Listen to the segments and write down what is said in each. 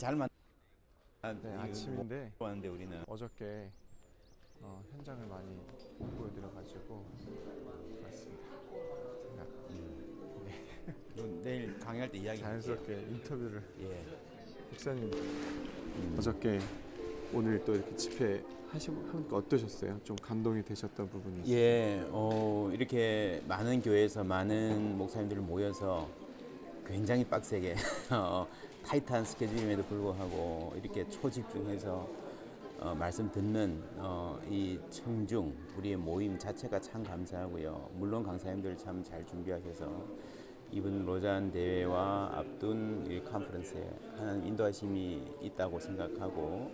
잘 만. 아, 네, 이거 아침인데 뭐 하는데 우리는 어저께 어, 현장을 많이 못 보여드려가지고 왔습니다. 제가 뭐 내일 강의할 때 이야기. 자연스럽게 인터뷰를 예. 목사님 어저께 오늘 또 이렇게 집회 하시고 하니까 어떠셨어요? 좀 감동이 되셨던 부분이 있어요? 예, 어, 이렇게 많은 교회에서 많은 목사님들이 모여서 굉장히 빡세게 어, 타이트한 스케줄임에도 불구하고 이렇게 초집중해서 어, 말씀 듣는 어, 이 청중 우리의 모임 자체가 참 감사하고요. 물론 강사님들 참 잘 준비하셔서 이번 로잔 대회와 앞둔 이 컨퍼런스에 하나님 인도하심이 있다고 생각하고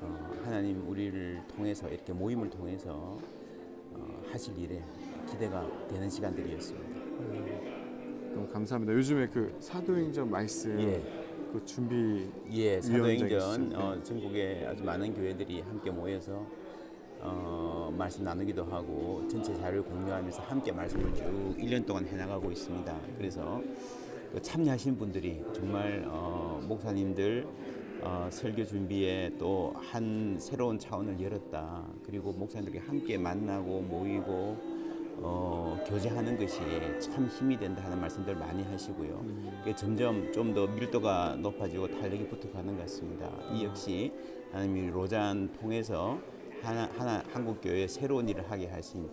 어, 하나님 우리를 통해서 이렇게 모임을 통해서 어, 하실 일에 기대가 되는 시간들이었습니다. 너무 감사합니다. 요즘에 그 사도행전 말씀 예. 그 준비 예, 사도행전? 어, 전국에 아주 많은 교회들이 함께 모여서 어, 말씀 나누기도 하고 전체 자료를 공유하면서 함께 말씀을 쭉 1년 동안 해나가고 있습니다. 그래서 그 참여하신 분들이 정말 어, 목사님들 어, 설교 준비에 또 한 새로운 차원을 열었다. 그리고 목사님들이 함께 만나고 모이고 어, 교제하는 것이 참 힘이 된다 하는 말씀들 많이 하시고요. 그게 점점 좀 더 밀도가 높아지고 탄력이 붙어가는 것 같습니다. 이 역시 하나님이 로잔 통해서 하나, 하나 한국 교회에 새로운 일을 하게 하신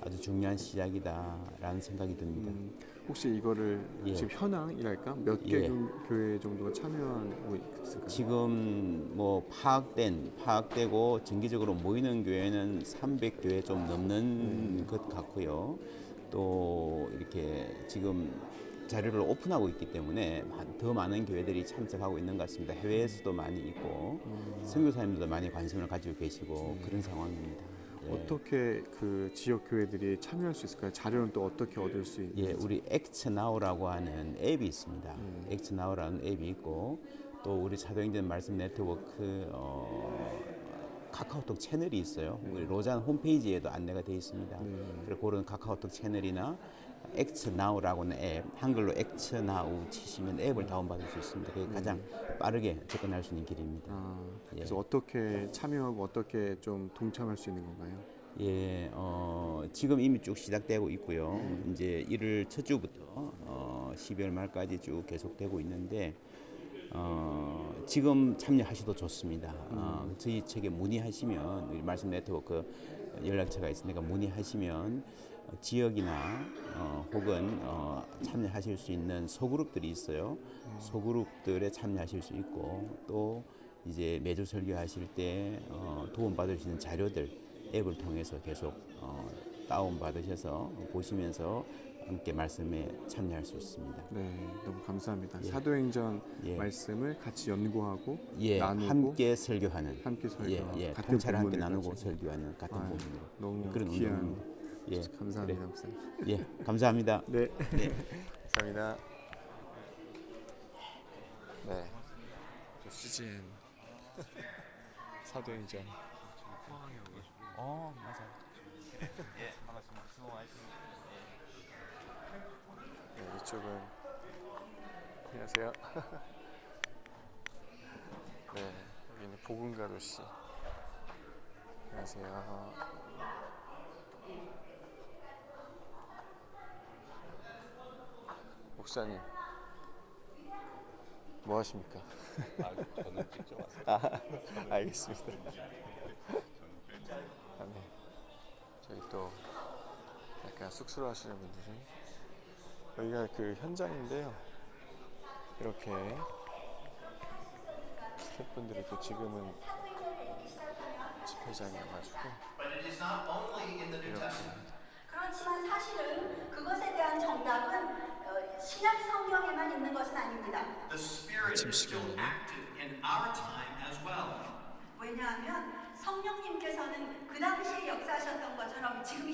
아주 중요한 시작이다라는 생각이 듭니다. 음, 혹시 이거를 예. 지금 현황이랄까 몇개 예. 교회 정도가 참여하고 있을까요? 지금 뭐 파악된 파악되고 정기적으로 모이는 교회는 300교회 좀 넘는 것 같고요. 또 이렇게 지금 자료를 오픈하고 있기 때문에 마- 더 많은 교회들이 참석하고 있는 것 같습니다. 해외에서도 많이 있고 선교사님들도 많이 관심을 가지고 계시고 그런 상황입니다. 예. 어떻게 그 지역 교회들이 참여할 수 있을까요? 자료는 또 어떻게 얻을 수 있는지? 예, 우리 엑츠나우라고 하는 앱이 있습니다. 엑츠나우라는 앱이 있고 또 우리 사도행전 말씀 네트워크 어, 카카오톡 채널이 있어요. 우리 로잔 홈페이지에도 안내가 되어 있습니다. 그리고 그런 카카오톡 채널이나 엑츠나우라고는 앱, 한글로 엑츠나우 치시면 앱을 다운받을 수 있습니다. 그게 가장 빠르게 접근할 수 있는 길입니다. 아, 예. 그래서 어떻게 참여하고 어떻게 좀 동참할 수 있는 건가요? 예, 어, 지금 이미 쭉 시작되고 있고요. 이제 1월 첫 주부터 어, 12월 말까지 쭉 계속되고 있는데 어, 지금 참여하셔도 좋습니다. 어, 저희 측에 문의하시면 우리 말씀 네트워크 연락처가 있으니까 문의하시면 어, 지역이나 어, 혹은 어, 참여하실 수 있는 소그룹들이 있어요. 소그룹들에 참여하실 수 있고 또 이제 매주 설교하실 때 어, 도움 받을 수 있는 자료들 앱을 통해서 계속 어, 다운 받으셔서 보시면서 함께 말씀에 참여할 수 있습니다. 네, 너무 감사합니다. 예. 사도행전 예. 말씀을 같이 연구하고 예, 나누고 함께 설교하는 함께 설교하고 예, 예, 같은 통찰 함께 나누고 가지고. 설교하는 같은 부분으로 너무 그런 귀한 운동입니다. 예, 감사합니다, 그래. 목사님. 예, 감사합니다. 네, 네. 감사합니다. 네, CGN 사도행전 어, 맞아. 예, 반갑습니다. 수고하셨습니다. 네, 이쪽은 안녕하세요. 네, 여기는 보금가루 씨. 안녕하세요. 목사님, 뭐 하십니까? 아, 저는 직접 왔어요. 아, 알겠습니다. 아, 네. 저희 또 약간 쑥스러워하시는 분들이 여기가 그 현장인데요. 이렇게 스태프분들이 또 지금은 집회장이어가지고 이렇게 그렇지만 사실은 그것에 대한 정답은 어, 신약 성경에만 있는 것은 아닙니다. The Spirit is still active in our time as well. 왜냐하면 성령님께서는 그 당시에 역사하셨던 것처럼 지금